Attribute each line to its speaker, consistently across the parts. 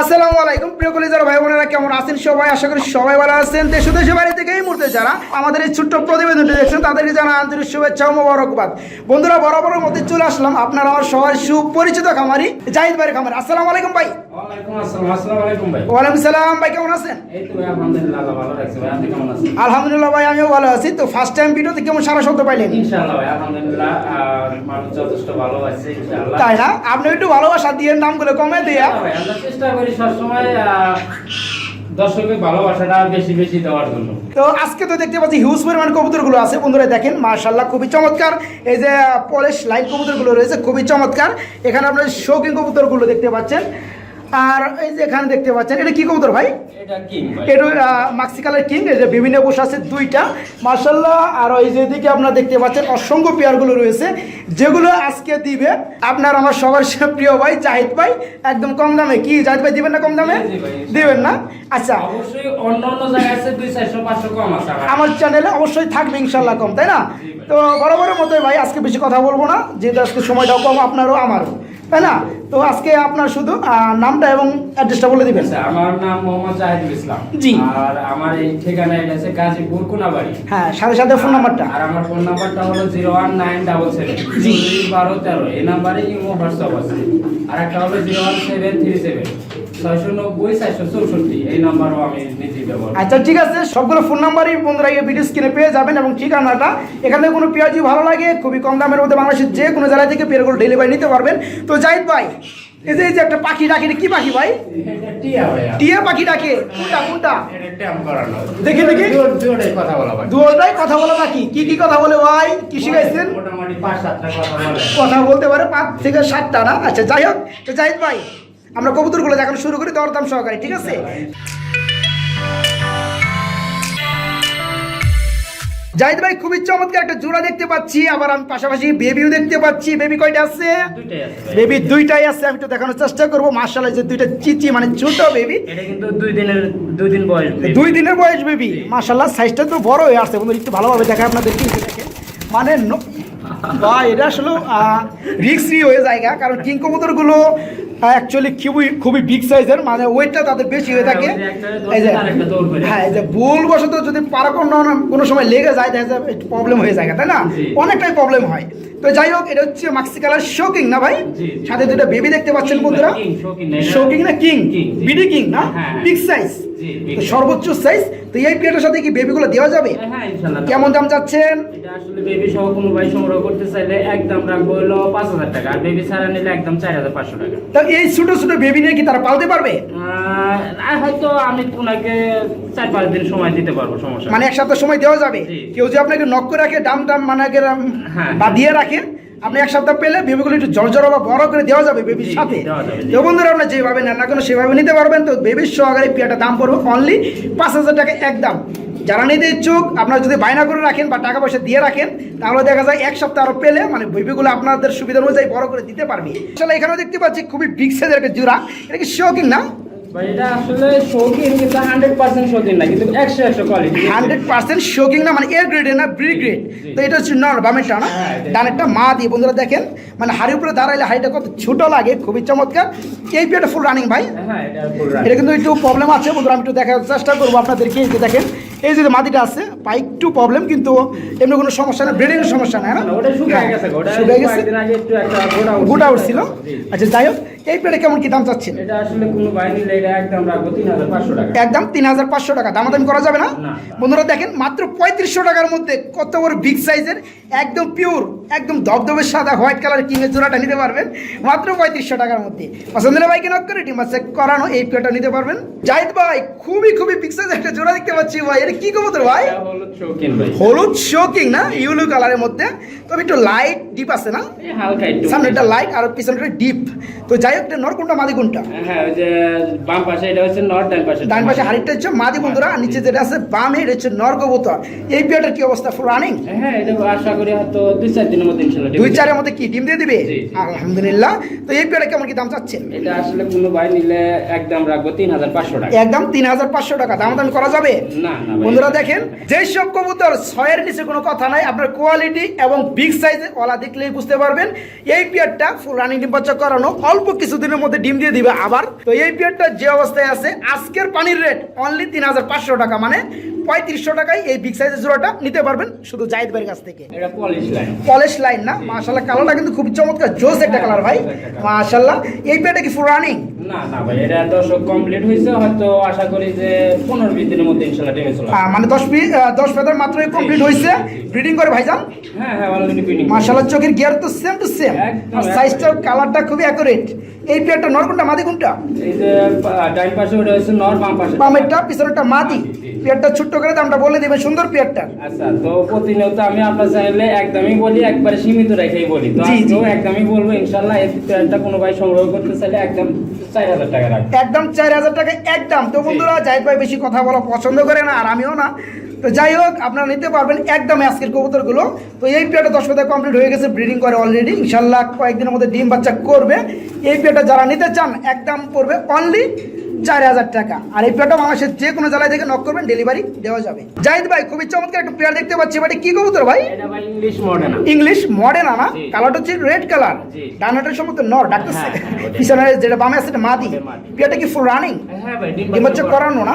Speaker 1: আসসালামু আলাইকুম, প্রিয় কলিজার ভাই বোনেরা কেমন আছেন সবাই? আশা করি সবাই ভালো আছেন। দেশ দেশের বাড়ি থেকে এই মুহূর্তে যারা আমাদের এই ছোট্ট প্রতিবেদনটি দেখছেন, তাদেরকে জানা আন্তরিক শুভেচ্ছা ও মোবারকবাদ। বন্ধুরা, বরাবরের মধ্যে চলে আসলাম আপনারা আমার সবার সুপরিচিত খামারি, জাহিদ ভাইয়ের খামারি। আসসালামু আলাইকুম ভাই।
Speaker 2: আলহামদুলিল্লাহ ভাই।
Speaker 1: আমিও ভালো আছি। তো ফার্স্ট টাইম ভিডিওতে কেমন সারা শব্দ পাইলেন। তাই না? আপনি একটু ভালোবাসা দিয়ে নামগুলো কমে দেয়া।
Speaker 2: ভাই আমরা চেষ্টা করি সবসময় দর্শকের ভালোবাসাটা বেশি বেশি দেওয়ার জন্য।
Speaker 1: তো আজকে তো দেখতে পাচ্ছি হিউজ পরিমাণ কবুতরগুলো আছে। বন্ধুরা দেখেন মার্শাল্লাহ খুবই চমৎকার। এই যে পলিশ লাইট কবুতরগুলো রয়েছে খুবই চমৎকার। এখানে আপনার শৌখিন কবুতরগুলো দেখতে পাচ্ছেন। আর এই যে এখানে দেখতে পাচ্ছেন এটা কি কবুতর ভাই?
Speaker 2: এটা
Speaker 1: এটা মাক্সি কালার কিং এই যে বিভিন্ন বসে আছে দুইটা। মার্শাল্লাহ আর ওই যে দিকে আপনারা দেখতে পাচ্ছেন অসংখ্য পেয়ারগুলো রয়েছে যেগুলো আজকে দিবে আপনার আমার সবার প্রিয় ভাই জাহিদ ভাই একদম কম দামে। কি জাহিদ ভাই দিবেন না কম দামে? দিবেন না? আচ্ছা।
Speaker 2: আমার।
Speaker 1: চ্যানেলে অবশ্যই থাকবে ইনশাল্লাহ কম তাই না? তো বরাবরের মতোই ভাই আজকে বেশি কথা বলব না যেহেতু আজকে সময়টাও কম আপনারও আমারও। তাই না? তো আজকে আপনার শুধু নামটা এবং অ্যাড্রেসটা বলে দিবেন।
Speaker 2: আচ্ছা, আমার নাম মোহাম্মদ জাহিদুল ইসলাম।
Speaker 1: জি।
Speaker 2: আর আমার এই ঠিকানা এটা আছে গাজীপুর কোনাবাড়ি।
Speaker 1: হ্যাঁ সাথে সাথে ফোন নাম্বারটা
Speaker 2: আর আমার ফোন নাম্বারটা হলো zero one nine double seven
Speaker 1: জি।
Speaker 2: বারো তেরো। এই নাম্বারে ইমো হোয়াটসঅ্যাপ আছে। আর একটা হলো zero one seven three seven.
Speaker 1: আচ্ছা ঠিক আছে সবগুলো ফোন নাম্বারই বন্ধুরা এই ভিডিও স্ক্রিনে পেয়ে যাবেন এবং ঠিকানাটা এখানে কোনো পেঁয়াজি ভালো লাগে খুবই কম দামের মধ্যে বাংলাদেশের যে কোনো জায়গা থেকে পেয়ারগুলো ডেলিভারি নিতে পারবেন। তো জাহিদ ভাই এই যে এই যে একটা পাখি ডাকে কি পাখি ভাই?
Speaker 2: টিয়া
Speaker 1: পাখি ডাকে। কোনটা কোনটা? দেখি, দেখি।
Speaker 2: জোর- কথা বলা
Speaker 1: দুটাই কথা বলা পাখি। কি কি কথা বলে ভাই? কি শিখাইছেন
Speaker 2: কথা
Speaker 1: বলতে পারে পাঁচ থেকে সাতটা না? আচ্ছা যাই হোক তো জাহিদ ভাই আমরা কবুতরগুলো দেখানো শুরু করি দরদাম সহকারে ঠিক আছে? জাহিদ ভাই খুবই চমৎকার একটা জোড়া দেখতে পাচ্ছি। আবার আমি পাশাপাশি বেবিও দেখতে পাচ্ছি। বেবি কয়টা আছে। বেবি দুইটাই আছে আমি তো দেখানোর চেষ্টা করব। মার্শাল্লাহ যে দুইটা চিচি মানে ছোট বেবি
Speaker 2: এটা কিন্তু দুই দিনের দুই দিন বয়স baby।
Speaker 1: দুই দিনের বয়স বেবি মার্শাল্লাহ সাইজটা তো বড় হয়ে আসছে বন্ধু একটু ভালোভাবে দেখা আপনাদের কি দেখেন। মানে বা এটা আসলে রিক্সি হয়ে জায়গা কারণ কিং কবুতরগুলো অ্যাকচুয়ালি খুবই খুবই বিগ সাইজের মানে ওয়েটটা তাদের বেশি হয়ে থাকে।
Speaker 2: হ্যাঁ,
Speaker 1: এই যে। হ্যাঁ এই যে ভুল যদি পারা কোনো সময় লেগে যায় দেখা যায় একটু প্রবলেম হয়ে যায় তাই না? অনেকটাই প্রবলেম হয়। তো যাই হোক এটা হচ্ছে মাক্সি কালার শোকিং না ভাই? সাথে দুটো বেবি দেখতে পাচ্ছেন বন্ধুরা। শোকিং না কিং বিডি কিং না?
Speaker 2: হ্যাঁ, হ্যাঁ।
Speaker 1: বিগ সাইজ তো সর্বোচ্চ সাইজ তো এই পেয়ারটার সাথে কি বেবিগুলো দেওয়া যাবে?
Speaker 2: হ্যাঁ,
Speaker 1: কেমন দাম চাচ্ছেন?
Speaker 2: এটা আসলে বেবি সহ কোনো ভাই সংগ্রহ করতে চাইলে একদম রাখব হলো পাঁচ হাজার টাকা। আর বেবি ছাড়া নিলে একদম চার হাজার পাঁচশো টাকা।
Speaker 1: তা এই ছোট ছোট বেবি নিয়ে কি তারা পালতে পারবে?
Speaker 2: আর হয়তো আমি ওনাকে চার পাঁচ দিন সময় দিতে পারব সমস্যা
Speaker 1: মানে এক সপ্তাহ সময় দেওয়া যাবে? কেউ যদি আপনাকে নক করে রাখে দাম টাম মানে
Speaker 2: হ্যাঁ।
Speaker 1: বা দিয়ে রাখেন আপনি এক সপ্তাহ পেলে বেবিগুলো একটু জর্জর বা বড় করে দেওয়া যাবে বেবির সাথে। তো বন্ধুরা আপনার যেভাবে নেন না কেন সেভাবে নিতে পারবেন। তো বেবির সহকারে পেয়ারটা দাম পড়বে অনলি পাঁচ হাজার টাকা একদম। যারা নিতে ইচ্ছুক আপনারা যদি বায়না করে রাখেন বা টাকা পয়সা দিয়ে রাখেন তাহলে দেখা যায় এক সপ্তাহ আরও পেলে মানে বেবিগুলো আপনাদের সুবিধা অনুযায়ী বড় করে দিতে পারবে। আসলে এখানেও দেখতে পাচ্ছি খুবই বিগ সাইজের একটা জোড়া। এটা কি শোকিং না
Speaker 2: ভাই, এটা আসলে শৌখিন কিন্তু হান্ড্রেড পার্সেন্ট শৌখিন না কিন্তু একশো একশো কোয়ালিটি
Speaker 1: হান্ড্রেড পার্সেন্ট শোকিং না মানে এ না বি গ্রেড তো এটা হচ্ছে নর বামেরটা না
Speaker 2: হ্যাঁ,
Speaker 1: ডানেরটা মা দিয়ে বন্ধুরা দেখেন মানে হাড়ির উপরে দাঁড়াইলে হাড়িটা কত ছোট লাগে খুবই চমৎকার। এই পিয়াটা ফুল রানিং ভাই।
Speaker 2: হ্যাঁ এটা
Speaker 1: এটা কিন্তু একটু প্রবলেম আছে বন্ধুরা আমি একটু দেখার চেষ্টা করব আপনাদেরকে এই যে দেখেন এই যে মাটিটা আছে পা একটু প্রবলেম কিন্তু এমনি কোনো সমস্যা না ব্রেনের সমস্যা না
Speaker 2: ওটা শুকিয়ে
Speaker 1: হ্যাঁ,
Speaker 2: গেছে গোটা উঠছিল।
Speaker 1: আচ্ছা যাই হোক এই পেটে কেমন কি দাম চাচ্ছেন?
Speaker 2: একদম তিন হাজার পাঁচশো টাকা।
Speaker 1: দামাদামি করা যাবে না। বন্ধুরা দেখেন মাত্র পঁয়ত্রিশশো টাকার মধ্যে কত বড় বিগ সাইজের একদম পিওর একদম দবদবের সাদা হোয়াইট কালার কিংয়ের জোড়াটা নিতে পারবেন। মাত্র পঁয়ত্রিশশো টাকার মধ্যে। পছন্দের বাইকে নক করে চেক করানো এই পেটা নিতে পারবেন। জাহিদ ভাই খুবই খুবই বিগ সাইজ একটা জোড়া দেখতে পাচ্ছি ভাই। এটা কি কবুতর ভাই? হলুদ শোকিং না? ইউলু কালারের মধ্যে। তবে একটু লাইট ডিপ আছে না?
Speaker 2: হালকা একটু।
Speaker 1: লাইট আর পিছনেটা ডিপ তো যাই হোক নর কোনটা মাদি কোনটা?
Speaker 2: হ্যাঁ ওই যে বাম পাশে এটা হচ্ছে নর্থ ডান পাশে।
Speaker 1: ডান পাশে হাড়িটা হচ্ছে মাদি বন্ধুরা আর নিচে যেটা আছে বামে এটা হচ্ছে নর কবুতর। এই পেয়ারটার কি অবস্থা? ফুল রানিং
Speaker 2: হ্যাঁ এটা আশা করি হয়তো দুই চার দিনের মধ্যে ইনশাল্লাহ
Speaker 1: দুই চারের মধ্যে কি ডিম দিয়ে দিবে। আলহামদুলিল্লাহ। তো এই পেয়ারটা কেমন কি দাম চাচ্ছেন?
Speaker 2: এটা আসলে কোনো ভাই নিলে একদম রাখব তিন হাজার পাঁচশো টাকা।
Speaker 1: একদম তিন হাজার পাঁচশো টাকা। দাম দাম করা যাবে?
Speaker 2: না না
Speaker 1: বন্ধুরা দেখেন, যেই সব কবুতর ছয়ের নিচে কোনো কথা নাই, আপনার কোয়ালিটি এবং বিগ সাইজে ওলা দেখলেই বুঝতে পারবেন। এই পিয়ারটা ফুল রানিং ডিম বাচ্চা করানো, অল্প কিছুদিনের মধ্যে ডিম দিয়ে দিবে আবার। তো এই পিয়ারটা যে অবস্থায় আছে, আজকের পানির রেট অনলি তিন হাজার পাঁচশো টাকা মানে পঁয়ত্রিশশো টাকায় এই বিগ সাইজের জোড়াটা নিতে পারবেন শুধু জাহিদ ভাইয়ের কাছ থেকে।
Speaker 2: পলিশ লাইন
Speaker 1: না মাশাল্লাহ কালারটা কিন্তু খুব চমৎকার জোস একটা কালার ভাই মাশাল্লাহ এই পিয়ারটা কি ফুল রানিং
Speaker 2: না না ভাই এটা দশক কমপ্লিট হয়েছে হয়তো আশা করি যে পনেরো বিশ দিনের মধ্যে ইনশাল্লাহ টেনে চলে
Speaker 1: মানে দশ পি দশ ফেদার মাত্রই কমপ্লিট হয়েছে। ব্রিডিং করে ভাইজান?
Speaker 2: হ্যাঁ হ্যাঁ অলরেডি ফিটিং
Speaker 1: মাশাল্লাহ চোখের গিয়ার তো সেম টু সেম আর সাইজটা কালারটা খুবই অ্যাকুরেট এই পেয়ারটা নর কোনটা মাদি কোনটা?
Speaker 2: এই যে ডান পাশে ওটা হচ্ছে নর বাম পাশে।
Speaker 1: বামেরটা পিছনেরটা মাদি। পেয়ারটা ছোট্ট করে দামটা বলে দিবেন সুন্দর পেয়ারটা।
Speaker 2: আচ্ছা তো প্রতিনিয়ত আমি আপনার চাইলে একদমই বলি একবারে সীমিত রেখেই বলি। তো। আজকেও একদমই বলব ইনশাল্লাহ এই প্যান্টটা কোনো ভাই সংগ্রহ করতে চাইলে একদম চার হাজার টাকা রাখবে।
Speaker 1: একদম চার হাজার টাকা একদম। তো বন্ধুরা জাহিদ ভাই বেশি কথা বলা পছন্দ করে না আর আমিও না। তো যাই হোক আপনারা নিতে পারবেন একদম আজকের কবুতরগুলো। তো এই পেয়ারটা দশ পেয়ারটা কমপ্লিট হয়ে গেছে ব্রিডিং করে অলরেডি ইনশাল্লাহ কয়েকদিনের মধ্যে ডিম বাচ্চা করবে। এই পেয়ারটা যারা নিতে চান একদম পড়বে অনলি চার হাজার টাকা। আর এই পেয়ারটা বাংলাদেশের যে কোনো জেলায় থেকে নক করবেন ডেলিভারি দেওয়া যাবে। জাহিদ ভাই খুবই চমৎকার একটা প্লেয়ার দেখতে পাচ্ছি বাট কি কবুতর ভাই?
Speaker 2: ভাই ইংলিশ
Speaker 1: মডেল আনা কালারটা হচ্ছে রেড কালার। ডানাটার সম্ভবত নর ডাক্তার
Speaker 2: হ্যাঁ, হ্যাঁ,
Speaker 1: পিছনে যেটা বামে আছে সেটা মাদি।
Speaker 2: প্লেয়ারটা
Speaker 1: পেয়ারটা কি ফুল রানিং
Speaker 2: ডিম
Speaker 1: ডিম করানো না?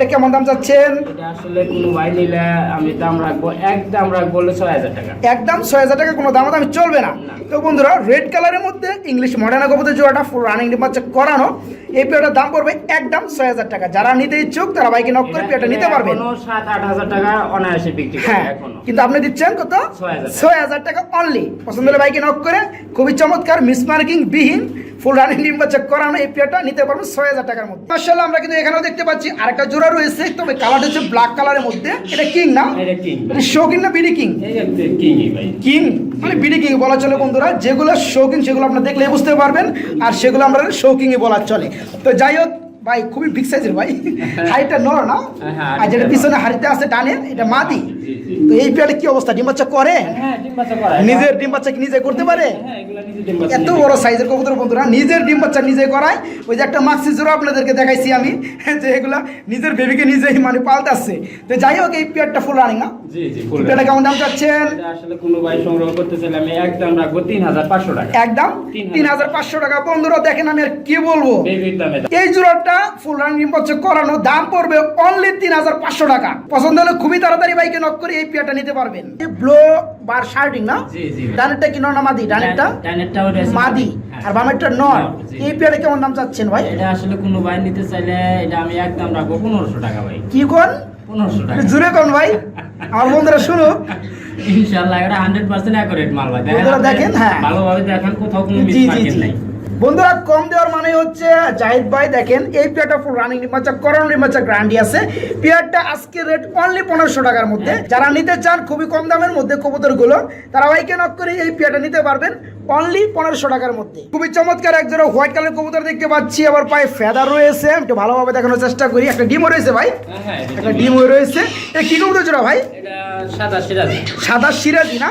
Speaker 2: জি।
Speaker 1: কেমন দাম চাচ্ছেন?
Speaker 2: এটা আসলে কোনো ভাই নিলে আমি দাম রাখব একদম রাখব হলে ছয় হাজার টাকা।
Speaker 1: একদম ছয় হাজার টাকা কোনো দাম দামি চলবে না। তো বন্ধুরা রেড কালারের মধ্যে ইংলিশ মডার্ন জোড়াটা ফুল রানিং বাচ্চা করানো। এই পেয়ারটার দাম পড়বে একদম ছয় হাজার টাকা। যারা নিতে ইচ্ছুক তারা বাইকে নক করে পেয়ারটা নিতে পারবেন
Speaker 2: সাত আট হাজার টাকা অনায়াসে বিক্রি
Speaker 1: হ্যাঁ কিন্তু আপনি দিচ্ছেন কত? ছয় হাজার টাকা। অনলি পছন্দ হলে বাইকে নক করে। খুবই চমৎকার মিসমার্কিং বিহীন। ফুল রানিং ডিম বাচ্চা করানো এই পেয়ারটা নিতে পারবেন ছয় হাজার টাকার মধ্যে। মার্শাল্লাহ আমরা কিন্তু এখানেও দেখতে পাচ্ছি আরেকটা জোড়া রয়েছে তবে কালারটা হচ্ছে ব্ল্যাক কালারের মধ্যে। এটা কিং না?
Speaker 2: এটা
Speaker 1: শৌকিং না বিডি কিং কিং মানে বিডি কিং বলা চলে বন্ধুরা। যেগুলো শৌকিং সেগুলো আপনারা দেখলে বুঝতে পারবেন আর সেগুলো আমরা শৌকিংই বলা চলে। তো যাই হোক ভাই খুবই বিগ সাইজের ভাই। হাইটটা নর না?
Speaker 2: হ্যাঁ,
Speaker 1: আর যেটা পিছনে হাড়িতে আছে ডানে এটা মাদি।
Speaker 2: জি, জি।
Speaker 1: তো এই পেয়ারে কি অবস্থা? ডিম বাচ্চা করে?
Speaker 2: হ্যাঁ
Speaker 1: নিজের ডিম বাচ্চা কি নিজে করতে পারে?
Speaker 2: হ্যাঁ
Speaker 1: এত বড় সাইজের কবুতর বন্ধুরা নিজের ডিম বাচ্চা নিজে করায়। ওই যে একটা মাক্সি জোড়া আপনাদেরকে দেখাইছি আমি যে এগুলা নিজের বেবিকে নিজেই মানে পাল্টাচ্ছে তো যাই হোক এই পেয়ারটা ফুল রানিং না? পেয়ারটা কেমন দাম চাচ্ছেন?
Speaker 2: আসলে কোনো ভাই সংগ্রহ করতে চাইলে আমি একদম রাখব তিন হাজার পাঁচশো টাকা।
Speaker 1: একদম? তিন হাজার পাঁচশো টাকা। বন্ধুরা দেখেন আমি আর কি বলব। এই জোড়াটা ফুল রানিং বাচ্চা করানো দাম পড়বে অনলি তিন হাজার পাঁচশো টাকা। পছন্দ হলে খুবই তাড়াতাড়ি বাইকে নক করে এই পেয়ারটা নিতে পারবেন। ব্লো বার শার্টিং না। ডানেরটা কি মাদি? ডানেরটা? মাদি।
Speaker 2: হ্যাঁ।
Speaker 1: আর বামেরটা এই পেয়ারে কেমন দাম চাচ্ছেন ভাই?
Speaker 2: এটা আসলে কোনো ভাই নিতে চাইলে এটা আমি একদম রাখব পনেরোশো টাকা ভাই।
Speaker 1: কি কোন?
Speaker 2: পনেরোশো টাকা।
Speaker 1: জুড়ে কোন ভাই? আমার বন্ধুরা
Speaker 2: ইনশাআল্লাহ এটা হান্ড্রেড পার্সেন্ট অ্যাকুরেট মাল ভাই।
Speaker 1: দেখেন, হ্যাঁ।
Speaker 2: ভালোভাবে দেখেন কোথাও কোনো নাই।
Speaker 1: বন্ধুরা কম দেওয়ার মানে হচ্ছে জাহিদ ভাই দেখেন এই পেয়ারটা ফুল রানিং রিমাচা করণ রিমাচা গ্রান্ডি আছে। পেয়ারটা আজকে রেট অনলি পনেরোশো টাকার মধ্যে। যারা নিতে চান খুবই কম দামের মধ্যে কবুতরগুলো তারা ভাইকে নক করে এই পেয়ারটা নিতে পারবেন অনলি পনেরোশো টাকার মধ্যে। খুবই চমৎকার এক জোড়া হোয়াইট কালার কবুতর দেখতে পাচ্ছি। আবার পায়ে ফেদার রয়েছে একটু ভালোভাবে দেখানোর চেষ্টা করি। একটা ডিমও রয়েছে ভাই।
Speaker 2: হ্যাঁ, হ্যাঁ,
Speaker 1: একটা ডিমও রয়েছে। কি কবুতর জোড়া ভাই?
Speaker 2: সাদা সিরাজি
Speaker 1: না?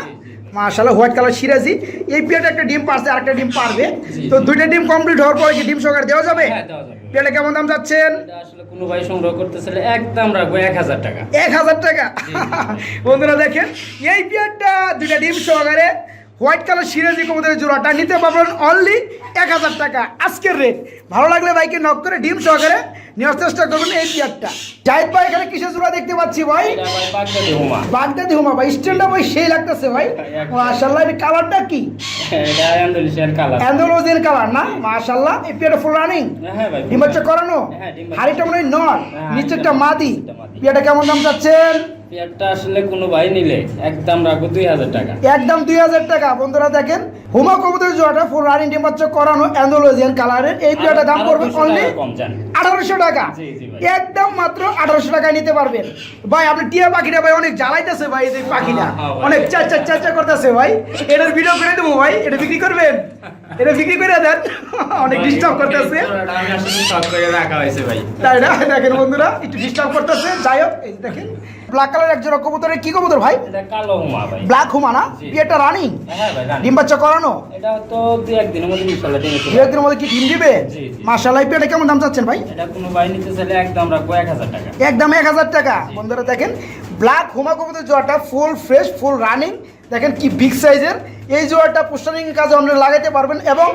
Speaker 1: মাশাআল্লাহ হোয়াইট কালার সিরাজি এই পেয়ারটা একটা ডিম পারছে আরেকটা ডিম পারবে। তো দুইটা ডিম কমপ্লিট হওয়ার পরে কি ডিম সহকারে দেওয়া যাবে?
Speaker 2: হ্যাঁ
Speaker 1: পেয়ারটা কেমন দাম যাচ্ছেন?
Speaker 2: কোনো ভাই সংগ্রহ করতে একদম রাখব এক হাজার টাকা।
Speaker 1: এক হাজার টাকা? বন্ধুরা দেখেন এই পেয়ারটা দুইটা ডিম সহকারে হোয়াইট কালার সিরাজি কবুতরের জোড়াটা নিতে পারবেন অনলি এক হাজার টাকা। আজকের রেট ভালো লাগলে বাইকে নক করে ডিম সহকারে নেওয়ার চেষ্টা করবেন এই পেয়ারটা জাহিদ ভাই এখানে কিসের জোড়া দেখতে পাচ্ছি ভাই?
Speaker 2: এটা ভাই বাগদাদি হুমা।
Speaker 1: বাগদাদি হুমা ভাই স্ট্যান্ডটা ভাই সেই লাগতেছে ভাই। মাশাআল্লাহ এই কালারটা কি?
Speaker 2: আন্দোলিশিয়ান কালার
Speaker 1: না? মাশাআল্লাহ এই পেয়ারটা ফুল রানিং ডিম বাচ্চা করানো?
Speaker 2: হ্যাঁ,
Speaker 1: হাড়িটা মনে হয় নর
Speaker 2: হ্যাঁ,
Speaker 1: নিচেরটা মাদি। পেয়ারটা কেমন দাম চাচ্ছেন?
Speaker 2: পেয়ারটা আসলে কোনো ভাই নিলে একদম রাখব দুই হাজার টাকা।
Speaker 1: একদম দুই হাজার টাকা। বন্ধুরা দেখেন হুমা কবুতর জোড়াটা ফুল রানিং ডিম বাচ্চা করানো অ্যান্ডোলোজিয়ান কালারের। এই পেয়ারটা দাম পড়বে অনলি
Speaker 2: টাকা কম জান
Speaker 1: আঠারোশো টাকা।
Speaker 2: জি, জি ভাই।
Speaker 1: একদম মাত্র আঠারোশো টাকায় নিতে পারবেন। ভাই আপনি টিয়া পাখিটা ভাই অনেক জ্বালাইতেছে ভাই এই পাখিটা।
Speaker 2: হ্যাঁ, হ্যাঁ ভাই।
Speaker 1: অনেক চা চা চা চা করতেছে ভাই। এটার ভিডিও করে দেবো ভাই এটা বিক্রি করবেন? এটা বিক্রি করে দেন। অনেক ডিস্টার্ব করতেছে। তাই না? দেখেন বন্ধুরা একটু ডিস্টার্ব করতেছে। যাই হোক এই দেখেন ব্ল্যাক কালার এক জোড়া কবুতরের কি কবুতর ভাই?
Speaker 2: এটা কালো হুমা ভাই।
Speaker 1: ব্ল্যাক হুমা না? এটা রানিং
Speaker 2: হ্যাঁ ভাই
Speaker 1: ডিম বাচ্চা করানো?
Speaker 2: এটা তো দুই একদিনের মধ্যে ইনশাল্লাহ ডিমে চলে
Speaker 1: দু একদিনের মধ্যে কি ডিম দিবে?
Speaker 2: জি,
Speaker 1: পেটা কেমন দাম চাচ্ছেন ভাই?
Speaker 2: এটা কোনো ভাই নিতে চাইলে একদম রাখব এক হাজার টাকা।
Speaker 1: একদম বন্ধুরা দেখেন ব্ল্যাক হুমা কবুতর জোয়াটা ফুল ফ্রেশ ফুল রানিং দেখেন কি বিগ সাইজের এই জোয়াটা পোস্টারিং কাজে আপনারা লাগাইতে পারবেন এবং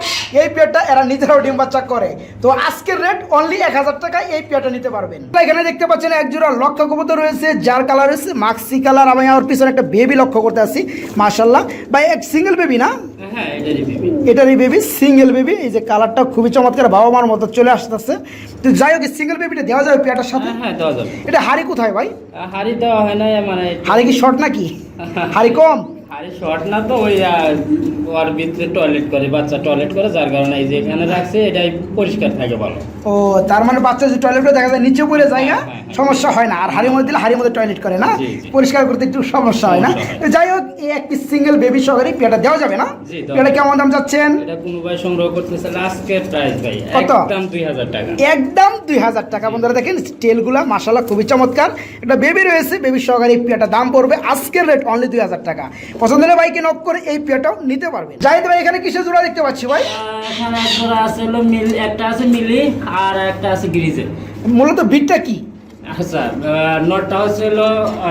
Speaker 1: এই পেয়ারটা এরা নিজেরাও ডিম বাচ্চা করে। তো আজকের রেট অনলি এক হাজার টাকায় এই পেয়ারটা নিতে পারবেন। এখানে দেখতে পাচ্ছেন এক জোড়া লক্ষ্য কবুতর রয়েছে যার কালার হচ্ছে মাক্সি কালার আমি আমার পিছনে একটা বেবি লক্ষ্য করতে আসি মার্শাল্লাহ ভাই এক সিঙ্গেল বেবি না?
Speaker 2: হ্যাঁ এটারই বেবি
Speaker 1: সিঙ্গেল বেবি এই যে কালারটা খুবই চমৎকার বাবা মার মতো চলে আসতেছে। তো যাই হোক সিঙ্গেল বেবিটা দেওয়া যাবে পেয়ারটার সাথে?
Speaker 2: হ্যাঁ হ্যাঁ দেওয়া যাবে।
Speaker 1: এটা হাড়ি কোথায় ভাই?
Speaker 2: হাড়ি দেওয়া হয় না মানে
Speaker 1: হাড়ি কি শর্ট নাকি? হাড়ি কম?
Speaker 2: হাড়ি শর্ট না তো ওই ওর ভিতরে টয়লেট করে বাচ্চা টয়লেট করে যার কারণে এই যে এখানে রাখছে এটাই পরিষ্কার থাকে ভালো
Speaker 1: ও তার মানে বাচ্চা যে দেখা যায় নিচে পড়ে জায়গা
Speaker 2: হ্যাঁ, হ্যাঁ।
Speaker 1: সমস্যা হয় না। আর হাড়ির মধ্যে দিলে হাড়ির মধ্যে টয়লেট করে না। পরিষ্কার করতে একটু সমস্যা হয় না?
Speaker 2: হয়।
Speaker 1: যাই হোক এই একটি সিঙ্গেল বেবি সহকারে দেওয়া যাবে না। কেমন দাম যাচ্ছেন
Speaker 2: এটা কোনো ভাই সংগ্রহ করতে চাইলে আজকের প্রাইস ভাই? একদম দুই হাজার টাকা।
Speaker 1: একদম দুই হাজার টাকা। বন্ধুরা দেখেন স্টেলগুলো মাসাল্লাহ খুবই চমৎকার। একটা বেবি রয়েছে বেবি সহকারে এই দাম পড়বে আজকের রেট অনলি দুই হাজার টাকা। পছন্দের বাইকে নক করে এই পেয়ারটাও নিতে পারবেন। জাহিদ ভাই এখানে কিসের জোড়া দেখতে পাচ্ছি ভাই?
Speaker 2: এখানে জোড়া আছে হলো মিল একটা আছে মিলি আর একটা আছে গ্রিজে।
Speaker 1: মূলত বিটটা কি?
Speaker 2: আচ্ছা নটটা হচ্ছে হলো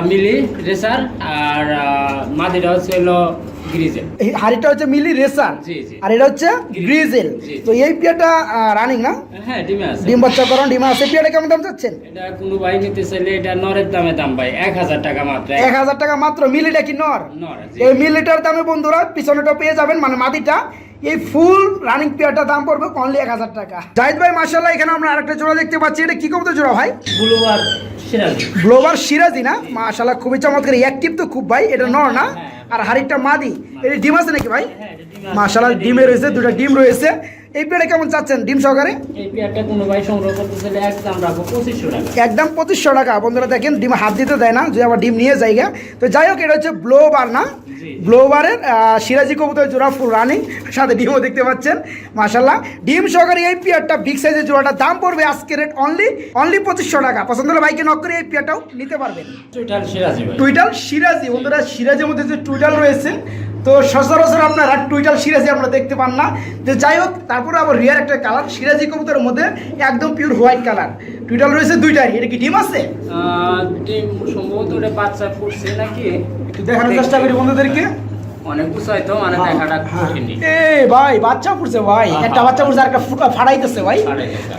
Speaker 2: মিলি রেসার আর মাদিটা হচ্ছে হলো গ্রিজে
Speaker 1: এই হাড়িটা হচ্ছে মিলি রেসার। আর এটা হচ্ছে গ্রিজেল তো এই পেয়ারটা রানিং না?
Speaker 2: হ্যাঁ ডিমে আছে।
Speaker 1: ডিম বাচ্চা করুন ডিম আছে। কেমন দাম চাচ্ছেন?
Speaker 2: এটা কোনো ভাই নিতে চাইলে এটা নরের দামে দাম ভাই এক হাজার টাকা মাত্র।
Speaker 1: এক হাজার টাকা মাত্র মিলিটা কি নর?
Speaker 2: নর
Speaker 1: এই মিলিটার দামে বন্ধুরা পিছনেটা পেয়ে যাবেন মানে মাটিটা। এই ফুল রানিং পেয়ারটা দাম পড়বে অনলি এক হাজার টাকা। জাহিদ ভাই মাসাল্লাহ এখানে আমরা আরেকটা জোড়া দেখতে পাচ্ছি। এটা কি কবুতর জোড়া ভাই?
Speaker 2: ব্লুবার সিরাজ
Speaker 1: গ্লোবাল সিরাজি না? মাশাল্লাহ খুবই চমৎকার। অ্যাক্টিভ তো খুব ভাই। এটা নর না? আর হাড়িটা মাদি এটা ডিম আছে নাকি ভাই?
Speaker 2: হ্যাঁ এটা ডিম
Speaker 1: রয়েছে দুটো ডিম রয়েছে। এই পেয়ারটা কেমন চাচ্ছেন ডিম সহকারে?
Speaker 2: এই পেয়ারটা কোনো ভাই সংগ্রহ করতে চাইলে একদম রাখব পঁচিশশো টাকা।
Speaker 1: একদম পঁচিশশো টাকা। বন্ধুরা দেখেন ডিম হাত দিতে দেয় না যদি আবার ডিম নিয়ে যাইগা তো যাই হোক এটা হচ্ছে ব্লোবার না। ব্লোবারের সিরাজি কবুতর জোড়া ফুল রানিং সাথে ডিমও দেখতে পাচ্ছেন মাশাল্লাহ ডিম সহকারে এই পেয়ারটা বিগ সাইজের জোড়াটার দাম পড়বে আজকে রেট অনলি অনলি পঁচিশশো টাকা। পছন্দ হলে ভাইকে নক করে এই পেয়ারটাও নিতে পারবেন।
Speaker 2: টুইটাল সিরাজি
Speaker 1: টুইটাল সিরাজি বন্ধুরা সিরাজের মধ্যে যে টুইটাল রয়েছে তো সচরাচর আপনারা টুইটাল সিরাজি আমরা দেখতে পান না। যে যাই হোক তারপরে আবার রিয়ার একটা কালার সিরাজি কবুতরের মধ্যে একদম পিওর হোয়াইট কালার টুইটাল রয়েছে দুইটাই এটা কি ডিম আছে?
Speaker 2: ডিম সম্ভবত বাচ্চা ফুটছে নাকি?
Speaker 1: একটু দেখানোর চেষ্টা করি বন্ধুদেরকে।
Speaker 2: অনেক মানে দেখাটা কঠিন
Speaker 1: এ ভাই বাচ্চা ফুটছে ভাই। একটা বাচ্চা ফুটছে আর একটা ফাড়াইতেছে ভাই।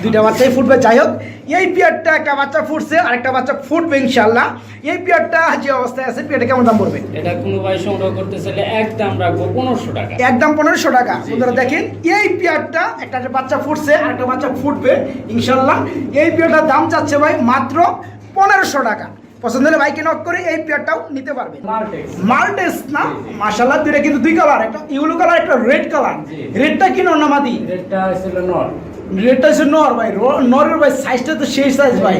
Speaker 1: দুইটা বাচ্চাই ফুটবে যাই হোক। এই পিয়ারটা একটা বাচ্চা ফুটছে আর একটা বাচ্চা ফুটবে ইনশাল্লাহ এই পিয়ারটা যে অবস্থায় আছে পিয়ারটা কেমন দাম পড়বে?
Speaker 2: এটা কোনো ভাই সংগ্রহ করতে চাইলে একদম রাখব পনেরোশো টাকা।
Speaker 1: একদম পনেরোশো টাকা। দেখেন এই পেয়ারটা একটা বাচ্চা ফুটছে আর একটা বাচ্চা ফুটবে ইনশাল্লাহ এই পেয়ারটার দাম চাচ্ছে ভাই মাত্র পনেরোশো টাকা। পছন্দ হলে বাইকে নক করে এই পেয়ারটাও নিতে পারবেন
Speaker 2: মাল্টেক্স
Speaker 1: মাল্টেস না? মাশাল্লাহ দুইটা কিন্তু দুই কালার একটা ইউলো কালার একটা রেড কালার রেডটা কি নামাদি
Speaker 2: রেটটা হয়েছিল নর।
Speaker 1: রেডটা হচ্ছে নর ভাই র- নরের ভাই সাইজটা তো সেই সাইজ ভাই।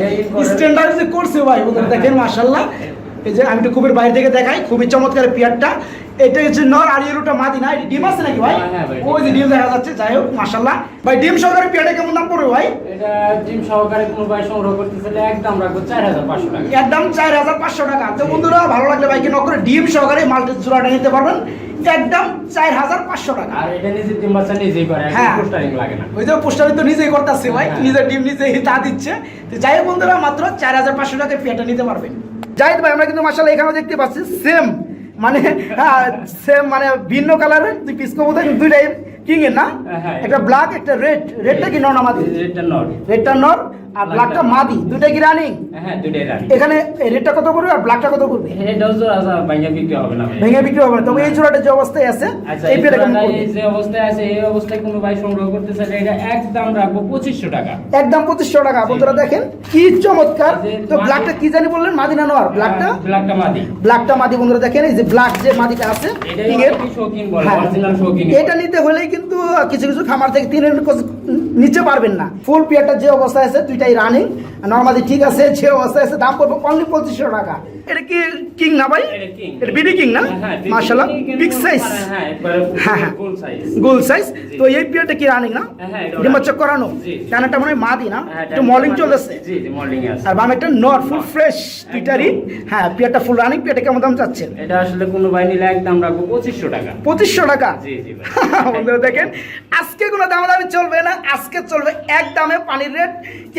Speaker 1: স্ট্যান্ডার্ড যে করছে ভাই ওদের দেখেন মাশাল্লাহ এই যে আমি তো খুবের বাইরে থেকে দেখাই খুবই চমৎকার পিয়ারটা এটা হচ্ছে নর আর মাদি না ডিম আছে নাকি ভাই?
Speaker 2: হ্যাঁ, হ্যাঁ
Speaker 1: ওই যে ডিম দেখা যাচ্ছে যাই হোক মাশাল্লাহ ভাই ডিম সহকারে কেমন দাম পড়বে ভাই?
Speaker 2: এটা জিম সহকারে কোনো ভাই সংগ্রহ করতে চাইলে একদম রাখব চার হাজার পাঁচশো টাকা।
Speaker 1: একদম চার হাজার পাঁচশো টাকা। তো বন্ধুরা ভালো লাগলে নক করে ডিম সহকারে মাল্টি জোড়াটা নিতে পারবেন। একদম চার হাজার পাঁচশো টাকা।
Speaker 2: আর এটা নিজে ডিম বাচ্চা নিজেই করে
Speaker 1: হ্যাঁ।
Speaker 2: পোস্টারিং লাগে না।
Speaker 1: ওই যে পোস্টারে তো নিজেই করতেছে ভাই
Speaker 2: হ্যাঁ।
Speaker 1: নিজের ডিম নিজেই তা দিচ্ছে। তো যাই হোক বন্ধুরা মাত্র চার হাজার পাঁচশো টাকায় পেয়ারটা নিতে পারবেন। জাহিদ ভাই আমরা কিন্তু মাসাল্লাহ এখানেও দেখতে পাচ্ছি সেম মানে সেম মানে ভিন্ন কালারের দুই পিস কবুতর দুইটাই কিং এর না?
Speaker 2: হ্যাঁ।
Speaker 1: একটা ব্ল্যাক একটা রেড রেডটা কি নন আমাদের
Speaker 2: রেডটা নর।
Speaker 1: রেডটা নর। আর ব্ল্যাকটা মাদি কি রানিং
Speaker 2: হ্যাঁ দুটাই রানি
Speaker 1: এখানে রেডটা কত পড়বে আর ব্ল্যাকটা কত পড়বে?
Speaker 2: এটাও জোড়া আছে ভাইয়া বিক্রি হবে না
Speaker 1: বিক্রি হবে না। তবে এই জোড়াটা যে অবস্থায় আছে
Speaker 2: আচ্ছা
Speaker 1: এই কেমন
Speaker 2: জোড়াটা
Speaker 1: পড়বে?
Speaker 2: এই যে অবস্থায় আছে এই অবস্থায় কোনো ভাই সংগ্রহ করতে চাইলে এটা একদম রাখব পঁচিশশো টাকা।
Speaker 1: একদম পঁচিশশো টাকা। বন্ধুরা দেখেন কি চমৎকার। তো ব্ল্যাকটা কি জানি বললেন? মাদিনা নোয়ার ব্ল্যাকটা
Speaker 2: ব্ল্যাকটা মাদি।
Speaker 1: ব্ল্যাকটা মাদি বন্ধুরা দেখেন এই যে ব্ল্যাক যে মাদিটা আছে
Speaker 2: কি শৌখিন বলে
Speaker 1: হ্যাঁ।
Speaker 2: অরিজিনাল শৌখিন
Speaker 1: এটা নিতে হলেই কিন্তু কিছু কিছু খামার থেকে তিন নিচে পারবেন না। ফুল পিয়ারটা যে অবস্থায় আছে, দুইটাই রানিং নর্মালি ঠিক আছে, যে অবস্থায় আছে, দাম পড়বে অনলি পঁচিশশো টাকা। এটা কি কিং না ভাই?
Speaker 2: এটা।
Speaker 1: বিডি কিং না?
Speaker 2: হ্যাঁ,
Speaker 1: মাশাআল্লাহ। বিগ সাইজ
Speaker 2: হ্যাঁ,
Speaker 1: হ্যাঁ, হ্যাঁ। গোল সাইজ তো এই পিয়ারটা কি রানিং না?
Speaker 2: হ্যাঁ,
Speaker 1: ডিম বাচ্চা করানো। কানাটা মনে হয় মাদি না?
Speaker 2: হ্যাঁ,
Speaker 1: একটু মর্নিং চলতেছে। আর বাম একটা নর ফুল ফ্রেশ পিটারি হ্যাঁ পিয়ারটা ফুল রানিং পিয়ারটা কেমন দাম চাচ্ছেন?
Speaker 2: এটা আসলে কোনো ভাই নিলে একদম রাখব পঁচিশশো টাকা।
Speaker 1: পঁচিশশো টাকা? বন্ধুরা দেখেন আজকে কোনো দামাদামি চলবে না। আজকে চলবে এক দামে পানির রেট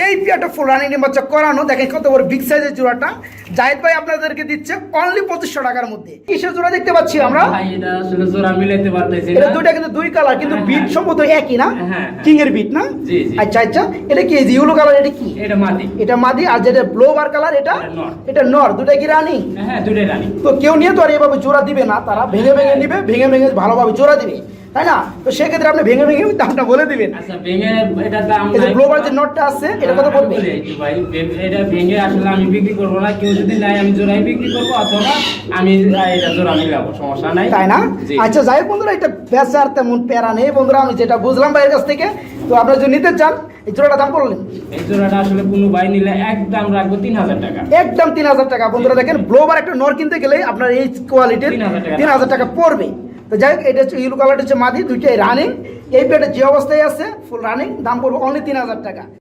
Speaker 1: এই পিয়াটা ফুল রানিং বাচ্চা করানো। দেখেন কত বড় বিগ সাইজের জোড়াটা জাহিদ ভাই আপনাদেরকে দিচ্ছে অনলি পঁচিশশো টাকার মধ্যে। কিসের জোড়া দেখতে পাচ্ছি আমরা?
Speaker 2: ভাই এটা আসলে জোড়া মিলাইতে পারতেছি
Speaker 1: এটা দুইটা কিন্তু দুই কালার কিন্তু
Speaker 2: হ্যাঁ,
Speaker 1: বিট
Speaker 2: হ্যাঁ।
Speaker 1: সম্ভবত একই না?
Speaker 2: হ্যাঁ, হ্যাঁ।
Speaker 1: কিং এর বিট না। আচ্ছা আচ্ছা। এটা কি ইউলো কালার এটা কি?
Speaker 2: এটা মাদি।
Speaker 1: এটা মাদি আর যেটা ব্লো বার কালার এটা?
Speaker 2: এটা নর।
Speaker 1: দুটা কি রানিং?
Speaker 2: হ্যাঁ দুটাই রানি।
Speaker 1: তো কেউ নিয়ে তো আর এভাবে জোড়া দিবে না তারা ভেঙে ভেঙে নিবে ভেঙে ভেঙে ভালোভাবে জোড়া দিবে। তাই না? তো সেক্ষেত্রে আপনি ভেঙে ভেঙে দামটা বলে দিবেন
Speaker 2: আচ্ছা ভেঙে এটা দাম
Speaker 1: এই যে গ্লোবাল যে নটটা আছে এটা কত
Speaker 2: আমি
Speaker 1: পড়বে
Speaker 2: ভাই এটা ভেঙে আসলে আমি বিক্রি করব না। কেউ যদি নাই আমি জোড়াই বিক্রি করব অথবা আমি এটা জোড়া মিলাবো সমস্যা নাই।
Speaker 1: তাই না? আচ্ছা যাই বন্ধুরা এটা বেচার তেমন প্যারা নেই। বন্ধুরা আমি যেটা বুঝলাম ভাইয়ের কাছ থেকে তো আপনারা যদি নিতে চান এই জোড়াটা দাম বললেন
Speaker 2: এই জোড়াটা আসলে কোনো ভাই নিলে একদম রাখব তিন হাজার টাকা।
Speaker 1: একদম তিন হাজার টাকা। বন্ধুরা দেখেন ব্লোবার একটা নর কিনতে গেলে আপনার এই কোয়ালিটির তিন হাজার টাকা পড়বে। তো যাই হোক, এটা হচ্ছে ইউলো কালারটা হচ্ছে মাদি, দুইটাই রানিং এই পেটে যে অবস্থায় আছে ফুল রানিং দাম পড়বে অনলি তিন হাজার টাকা।